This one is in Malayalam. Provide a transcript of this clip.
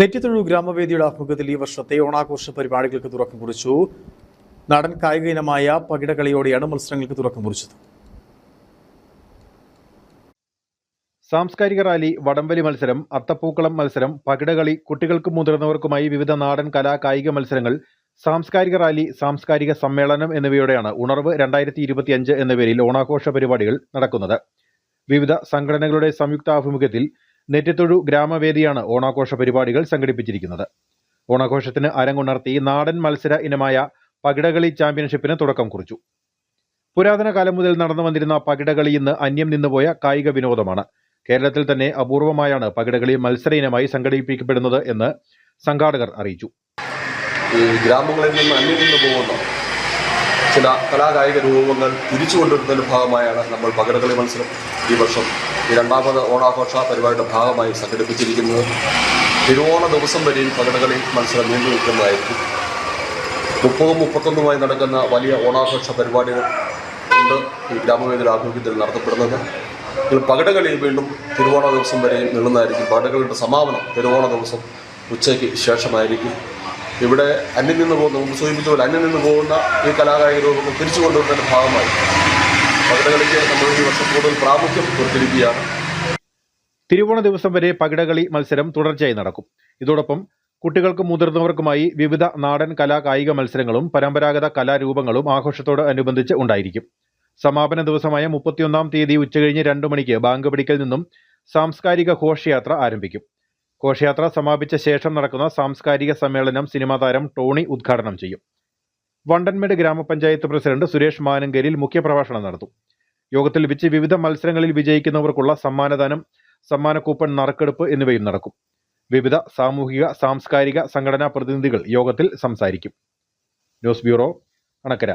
നെറ്റിത്തൊഴു ഗ്രാമവേദിയുടെ ആഭിമുഖ്യത്തിൽ ഈ വർഷത്തെ ഓണാഘോഷ പരിപാടികൾക്ക് തുറക്കം കുറിച്ചു. നടൻ കായിക ഇനമായ പകിടകളിയോടെയാണ് മത്സരങ്ങൾക്ക് തുറക്കം കുറിച്ചത്. സാംസ്കാരിക റാലി വടംവലി മത്സരം അത്തപ്പൂക്കളം മത്സരം പകിടകളി കുട്ടികൾക്കും മുതിർന്നവർക്കുമായി വിവിധ നാടൻ കലാ കായിക മത്സരങ്ങൾ സാംസ്കാരിക റാലി സാംസ്കാരിക സമ്മേളനം എന്നിവയോടെയാണ് ഉണർവ് രണ്ടായിരത്തി ഇരുപത്തിയഞ്ച് എന്ന പേരിൽ ഓണാഘോഷ പരിപാടികൾ നടക്കുന്നത്. വിവിധ സംഘടനകളുടെ സംയുക്താഭിമുഖ്യത്തിൽ നെറ്റിത്തൊഴു ഗ്രാമവേദിയാണ് ഓണാഘോഷ പരിപാടികൾ സംഘടിപ്പിച്ചിരിക്കുന്നത്. ഓണാഘോഷത്തിന് അരങ്ങുണർത്തി നാടൻ മത്സര ഇനമായ പകിടകളി ചാമ്പ്യൻഷിപ്പിന് തുടക്കം കുറിച്ചു. പുരാതന കാലം മുതൽ നടന്നു വന്നിരുന്ന പകിടകളി ഇന്ന് അന്യം നിന്നുപോയ കായിക വിനോദമാണ്. കേരളത്തിൽ തന്നെ അപൂർവമായാണ് പകിടകളി മത്സര ഇനമായി സംഘടിപ്പിക്കപ്പെടുന്നത് എന്ന് സംഘാടകർ അറിയിച്ചു. ഈ ഗ്രാമങ്ങളിൽ നിന്ന് അന്യം നിന്ന് പോകുന്ന ചില കലാകായിക രൂപങ്ങൾ തിരിച്ചു കൊണ്ടുവരുന്നതിന്റെ ഭാഗമായാണ് നമ്മൾ പകിടകളി മത്സരം ഈ വർഷം ഈ രണ്ടാമത് ഓണാഘോഷ പരിപാടിയുടെ ഭാഗമായി സംഘടിപ്പിച്ചിരിക്കുന്നത് തിരുവോണ ദിവസം വരെയും കഥകളി മത്സരം നീണ്ടു നിൽക്കുന്നതായിരിക്കും. മുപ്പതും മുപ്പത്തൊന്നുമായി നടക്കുന്ന വലിയ ഓണാഘോഷ പരിപാടികൾ ഉണ്ട് ഈ ഗ്രാമവേദിയുടെ ആഭിമുഖ്യത്തിൽ നടത്തപ്പെടുന്നത്. പകടകളി വീണ്ടും തിരുവോണ ദിവസം വരെയും നീളുന്നതായിരിക്കും. പകടകളിയുടെ സമാപനം തിരുവോണ ദിവസം ഉച്ചയ്ക്ക് ശേഷമായിരിക്കും. ഇവിടെ അന്യം നിന്ന് പോകുന്ന മുമ്പ് സൂചിപ്പിച്ച പോലെ അന്യം നിന്ന് പോകുന്ന ഈ കലാകായിക രൂപങ്ങൾ തിരിച്ചു കൊണ്ടുവരുന്നതിന്റെ ഭാഗമായി പകടകളിക്ക് നമ്മൾ ഈ വർഷം കൂടുതൽ പ്രാമുഖ്യം കൊടുത്തിരിക്കുകയാണ്. തിരുവോണ ദിവസം വരെ പകിടകളി മത്സരം തുടർച്ചയായി നടക്കും. ഇതോടൊപ്പം കുട്ടികൾക്കും മുതിർന്നവർക്കുമായി വിവിധ നാടൻ കലാ കായിക മത്സരങ്ങളും പരമ്പരാഗത കലാരൂപങ്ങളും ആഘോഷത്തോട് അനുബന്ധിച്ച് ഉണ്ടായിരിക്കും. സമാപന ദിവസമായ മുപ്പത്തിയൊന്നാം തീയതി ഉച്ചകഴിഞ്ഞ് രണ്ടു മണിക്ക് ബാങ്ക് പിടിക്കൽ നിന്നും സാംസ്കാരിക ഘോഷയാത്ര ആരംഭിക്കും. ഘോഷയാത്ര സമാപിച്ച ശേഷം നടക്കുന്ന സാംസ്കാരിക സമ്മേളനം സിനിമാ താരം ടോണി ഉദ്ഘാടനം ചെയ്യും. വണ്ടൻമേട് ഗ്രാമപഞ്ചായത്ത് പ്രസിഡന്റ് സുരേഷ് മാനങ്കരിൽ മുഖ്യപ്രഭാഷണം നടത്തും. യോഗത്തിൽ വെച്ച് വിവിധ മത്സരങ്ങളിൽ വിജയിക്കുന്നവർക്കുള്ള സമ്മാനദാനം സമ്മാന കൂപ്പൺ നറുക്കെടുപ്പ് എന്നിവയും നടക്കും. വിവിധ സാമൂഹിക സാംസ്കാരിക സംഘടനാ പ്രതിനിധികൾ യോഗത്തിൽ സംസാരിക്കും. News bureau Anakkara.